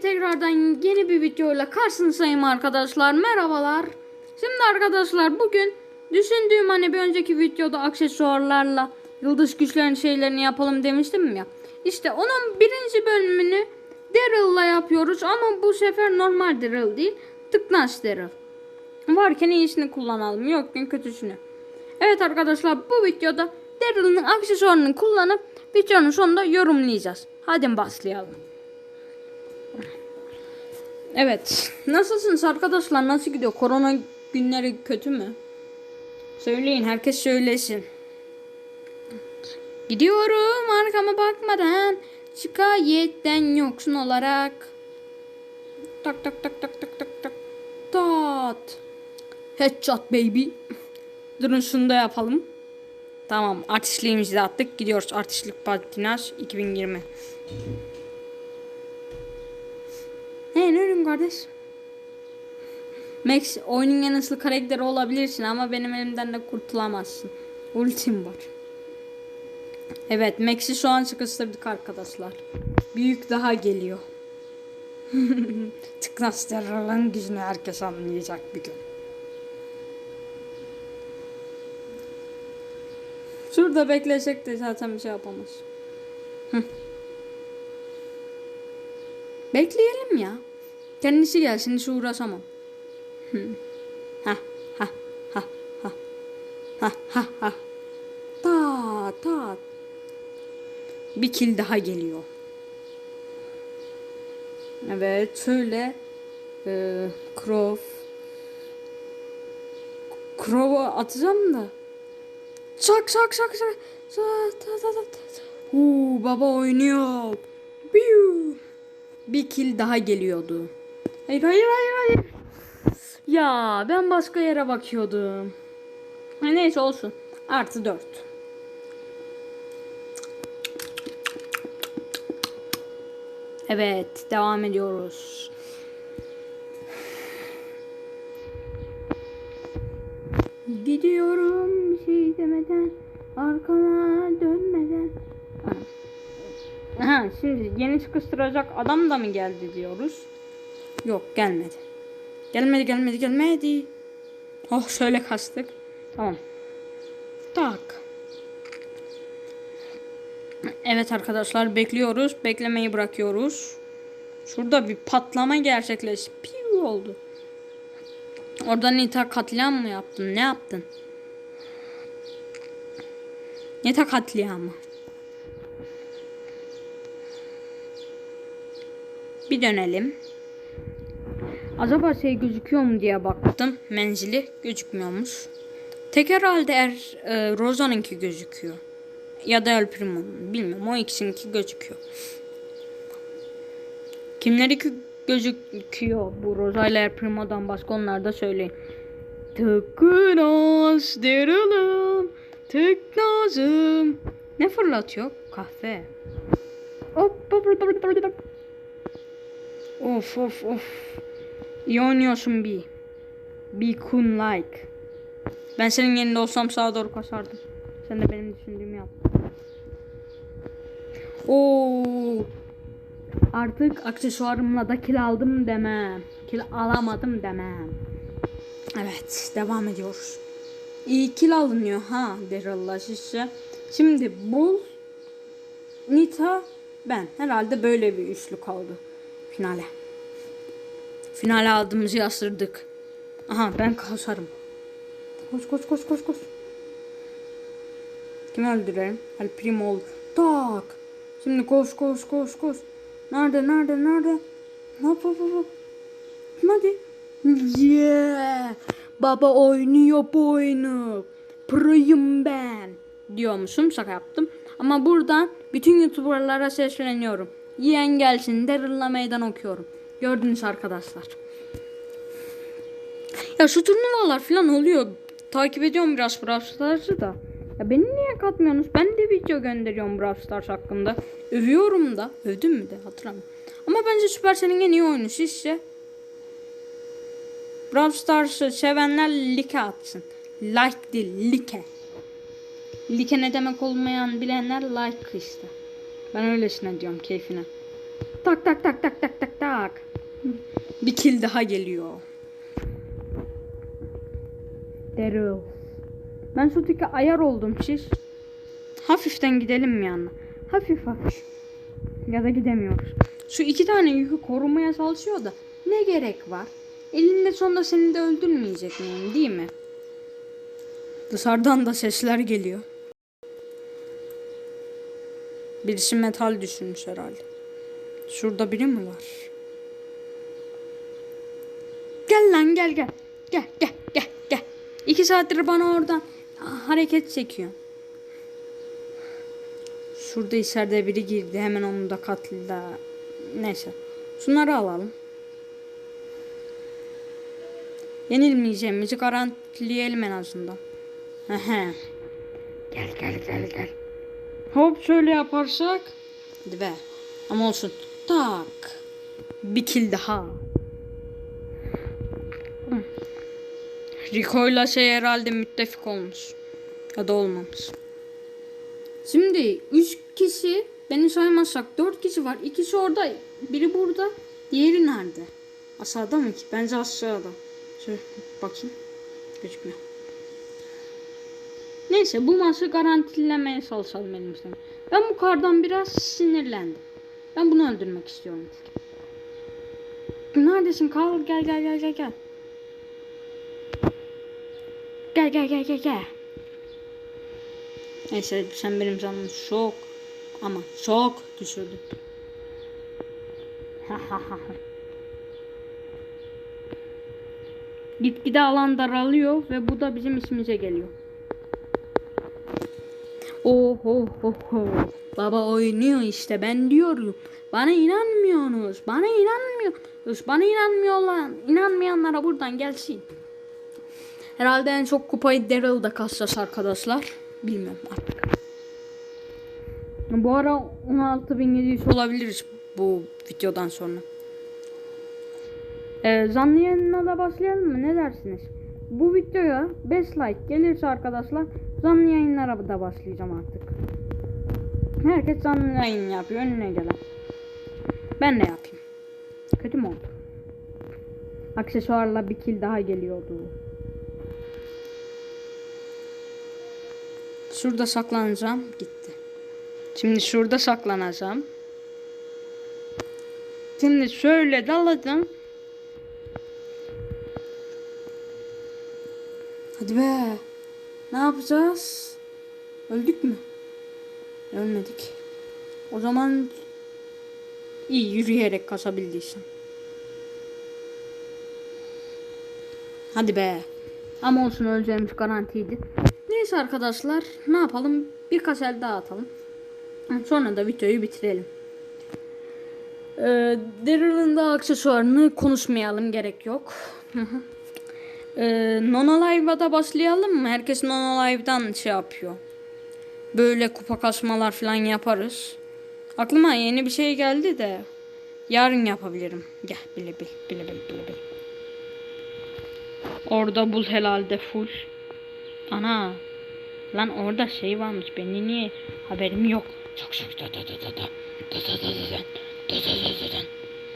tekrardan yeni bir videoyla karşınızdayım arkadaşlar. Merhabalar. Şimdi arkadaşlar bugün düşündüğüm hani bir önceki videoda aksesuarlarla yıldız güçlerin şeylerini yapalım demiştim ya. İşte onun birinci bölümünü Daryl'la yapıyoruz ama bu sefer normal Daryl değil. Tıknaş Daryl. Varken iyisini kullanalım yokken kötüsünü. Evet arkadaşlar bu videoda Daryl'ın aksesuarını kullanıp videonun sonunda yorumlayacağız. Hadi başlayalım. Evet. Nasılsınız arkadaşlar? Nasıl gidiyor? Korona günleri kötü mü? Söyleyin. Herkes söylesin. Gidiyorum arkama bakmadan. Şikayetten yoksun olarak. Tak tak tak tak tak tak tak. Tat. Headshot baby. Durun şunu da yapalım. Tamam. Artistliğimizi de attık. Gidiyoruz. Artistlik patinaj 2020. Ne ne ürün kardeş? Max oyunun en hızlı karakteri olabilirsin ama benim elimden de kurtulamazsın. Ultim var. Evet Max'i şu an sıkıştırdık arkadaşlar. Büyük daha geliyor. Tıknastırların gücünü herkes anlayacak bir gün. Şurada beklesek de zaten bir şey yapamaz. Bekleyelim ya. Kendisi gelsin hiç uğraşamam. Ha ha ha ha. Ha ha ha. Ta ta. Bir kill daha geliyor. Evet şöyle e, Crow Crow'u atacağım da şak şak şak şak ta ta ta ta. Huu, baba oynuyor. Biu. Bir kill daha geliyordu. Hayır hayır hayır hayır. Ya ben başka yere bakıyordum. Neyse olsun. Artı dört. Evet devam ediyoruz. Gidiyorum bir şey demeden arkama dönmeden. Ha. Şimdi yeni sıkıştıracak adam da mı geldi diyoruz. Yok gelmedi. Gelmedi gelmedi gelmedi. Oh şöyle kastık. Tamam. Tak. Evet arkadaşlar bekliyoruz. Beklemeyi bırakıyoruz. Şurada bir patlama gerçekleşti. Piu oldu. Orada Nita katliam mı yaptın? Ne yaptın? Nita katliamı. Bir dönelim. Acaba şey gözüküyor mu diye baktım. Menzili gözükmüyormuş. Tek herhalde er, e, Rosa'nınki gözüküyor. Ya da El Primo'nun. Bilmiyorum. O ikisininki gözüküyor. Kimlerinki gözüküyor bu Rosa ile El Primo'dan başka onlar da söyleyin. Tıknaz derilim. Tıknazım. Ne fırlatıyor? Kahve. Hop. Of of of. İyi oynuyorsun bir. Be kun like. Ben senin yerinde olsam sağa doğru kasardım. Sen de benim düşündüğümü yap. Oo. Artık aksesuarımla da kil aldım demem. Kil alamadım demem. Evet devam ediyoruz. İyi kil alınıyor ha Daryl'la şişe. Şimdi Bull, Nita, ben. Herhalde böyle bir üçlü kaldı finale. Finale aldığımızı yastırdık. Aha ben kasarım. Koş koş koş koş koş. Kimi öldürelim? El Primo. Tak. Şimdi koş koş koş koş. Nerede nerede nerede? Hop hop. hop. Hadi. Yeah. Baba oynuyor bu oyunu. Pro'yum ben. Diyormuşum şaka yaptım. Ama buradan bütün youtuberlara sesleniyorum. Yiyen gelsin Daryl'la meydan okuyorum. Gördünüz arkadaşlar. Ya şu turnuvalar falan oluyor. Takip ediyorum biraz Brawl Stars'ı da. Ya beni niye katmıyorsunuz? Ben de video gönderiyorum Brawl Stars hakkında. Övüyorum da. Övdüm mü de hatırlamıyorum. Ama bence Supercell'in en iyi oyunu sizce. Brawl Stars'ı sevenler like atsın. Like değil, like. Like ne demek olmayan bilenler like işte. Ben öylesine diyorum keyfine. Tak tak tak tak tak tak tak. Bir kill daha geliyor. Daryl. Ben şuradaki ayar oldum siz. Hafiften gidelim mi yanına? Hafif hafif. Ya da gidemiyoruz. Şu iki tane yükü korumaya çalışıyor da ne gerek var? Elinde sonunda seni de öldürmeyecek miyim değil mi? Dışarıdan da sesler geliyor. Birisi metal düşünmüş herhalde. Şurada biri mi var? Gel lan gel gel. Gel gel gel gel. İki saattir bana oradan hareket çekiyor. Şurada içeride biri girdi. Hemen onu da katıldı. Neyse. Şunları alalım. Yenilmeyeceğimizi garantileyelim en azından. Ehe. gel gel gel gel. Hop şöyle yaparsak. Hadi be. Ama olsun. Tak. Bir kill daha. Rico'yla şey herhalde müttefik olmuş. Ya da olmamış. Şimdi 3 kişi beni saymazsak 4 kişi var. İkisi orada, biri burada. Diğeri nerede? Aşağıda mı ki? Bence aşağıda. Şöyle bakayım. Gözükmüyor. Neyse bu maçı garantilemeye çalışalım elimizden. Ben bu kardan biraz sinirlendim. Ben bunu öldürmek istiyorum. Neredesin Karl? Gel gel gel gel gel. Gel gel gel gel gel. Neyse sen benim canımı çok ama çok düşürdün. Gitgide alan daralıyor ve bu da bizim işimize geliyor. Oho ho ho. Baba oynuyor işte ben diyorum. Bana inanmıyorsunuz. Bana inanmıyorsunuz. Bana inanmıyorlar. İnanmayanlara buradan gelsin. Herhalde en çok kupayı Daryl'da kasacağız arkadaşlar. Bilmiyorum artık. Bu ara 16.700 olabiliriz bu videodan sonra. Ee, zanlı yayınına da başlayalım mı? Ne dersiniz? Bu videoya 5 like gelirse arkadaşlar zanlı yayınlara da başlayacağım artık. Herkes canlı yayın yapıyor önüne gelen. Ben ne yapayım? Kötü mü oldu? Aksesuarla bir kill daha geliyordu. Şurada saklanacağım. Gitti. Şimdi şurada saklanacağım. Şimdi şöyle dalacağım. Hadi be. Ne yapacağız? Öldük mü? Ölmedik. O zaman iyi yürüyerek kasabildiysem. Hadi be. Ama olsun öleceğimiz garantiydi. Neyse arkadaşlar ne yapalım? Birkaç el daha atalım. Sonra da videoyu bitirelim. Ee, Daryl'ın da aksesuarını konuşmayalım gerek yok. Ee, Nono Live'a da başlayalım mı? Herkes Nono Live'dan şey yapıyor. Böyle kupa kasmalar falan yaparız. Aklıma yeni bir şey geldi de yarın yapabilirim. Gel bile bil bile bil bile bil. Orada bul helalde full. Ana. Lan orada şey varmış. Benim niye haberim yok. Çok çok da da da da da. Da da da da da. Da da da da da.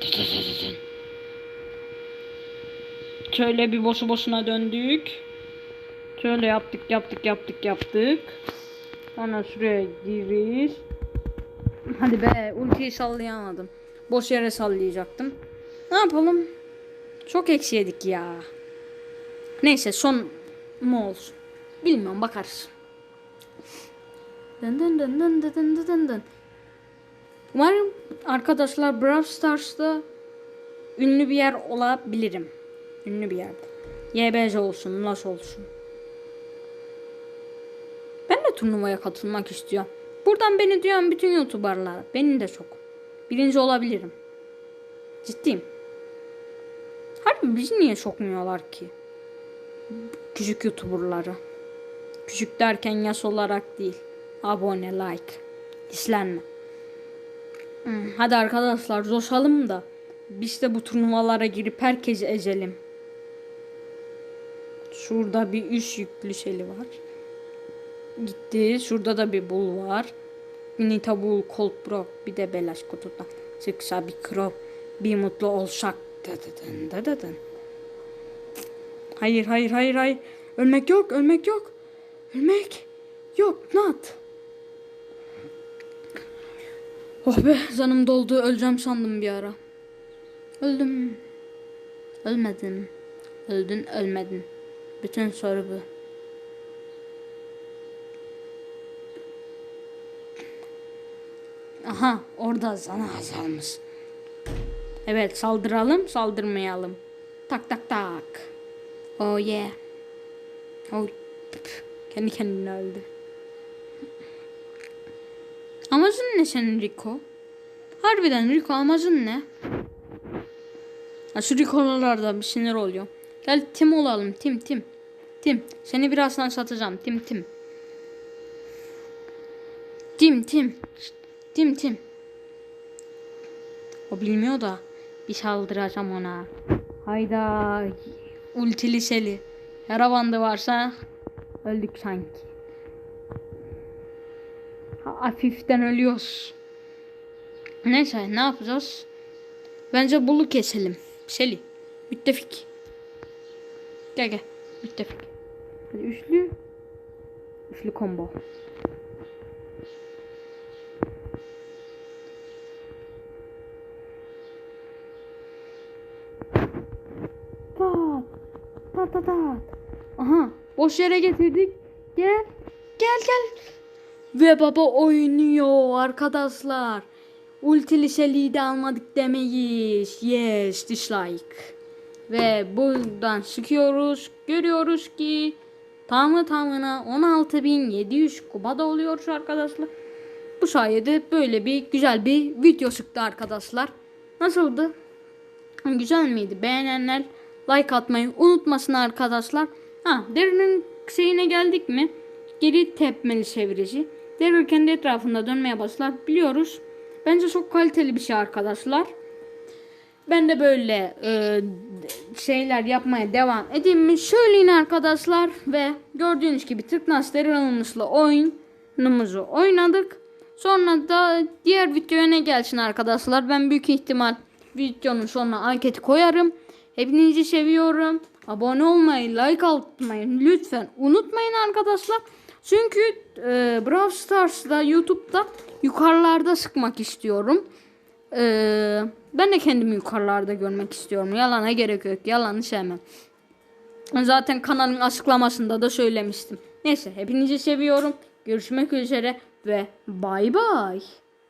Da da da da da. Şöyle bir boşu boşuna döndük. Şöyle yaptık yaptık yaptık yaptık. Sonra şuraya giriş. Hadi be ultiyi sallayamadım. Boş yere sallayacaktım. Ne yapalım? Çok eksi yedik ya. Neyse son mu olsun. Bilmiyorum bakarız. Dın dın dın dın dın dın dın dın. Umarım arkadaşlar Brawl Stars'ta ünlü bir yer olabilirim. Ünlü bir yerde. YBC olsun, Las olsun. Ben de turnuvaya katılmak istiyorum. Buradan beni duyan bütün YouTuber'lar. Benim de çok. Birinci olabilirim. Ciddiyim. Harbi bizi niye sokmuyorlar ki? Küçük YouTuber'ları. Küçük derken yaş olarak değil. Abone, like, izlenme. Hmm, hadi arkadaşlar coşalım da biz de bu turnuvalara girip herkesi ezelim. Şurada bir üç yüklü şeyli var. Gitti. Şurada da bir bul var. Nita bul, Colt Bro. Bir de belaş kutuda. Çıksa bir crop. Bir mutlu olsak Dıdıdın, dıdıdın. Hayır hayır hayır hayır. Ölmek yok ölmek yok. Ölmek yok not. Oh be canım doldu öleceğim sandım bir ara. Öldüm. Ölmedim. Öldün ölmedin. Bütün soru bu. Aha orada sana azalmış. Evet saldıralım saldırmayalım. Tak tak tak. Oh yeah. Oh. Kendi kendine öldü. Amacın ne senin Rico? Harbiden Rico amacın ne? Ha şu Rico'larda bir sinir oluyor. Gel Tim olalım Tim Tim. Tim seni birazdan satacağım Tim Tim. Tim Tim. Tim Tim. O bilmiyor da bir saldıracağım ona. Hayda. Ultili seli. Yara bandı varsa öldük sanki. Ha, hafiften ölüyoruz. Neyse ne yapacağız? Bence bulu keselim. Seli. Müttefik. Gel gel. Müttefik. Hadi üçlü. Üçlü combo. Tat. Tat tat tat. Aha. Boş yere getirdik. Gel. Gel gel. Ve baba oynuyor arkadaşlar. Ultili de almadık demeyiz. Yes dislike. Ve buradan sıkıyoruz. Görüyoruz ki tamı tamına 16.700 kupada oluyor arkadaşlar. Bu sayede böyle bir güzel bir video çıktı arkadaşlar. Nasıldı? Güzel miydi? Beğenenler like atmayı unutmasın arkadaşlar. Ha, derinin şeyine geldik mi? Geri tepmeli çevirici. Derir kendi etrafında dönmeye başlar. Biliyoruz. Bence çok kaliteli bir şey arkadaşlar. Ben de böyle e, şeyler yapmaya devam edeyim mi? Söyleyin arkadaşlar ve gördüğünüz gibi Tıknaz Derin oyunumuzu oynadık. Sonra da diğer videoya ne gelsin arkadaşlar? Ben büyük ihtimal videonun sonuna anketi koyarım. Hepinizi seviyorum. Abone olmayı, like atmayı lütfen unutmayın arkadaşlar. Çünkü e, Brawl Stars'da YouTube'da yukarılarda sıkmak istiyorum. E, ben de kendimi yukarılarda görmek istiyorum. Yalana gerek yok. Yalanı sevmem. Zaten kanalın açıklamasında da söylemiştim. Neyse hepinizi seviyorum. Görüşmek üzere ve bay bay.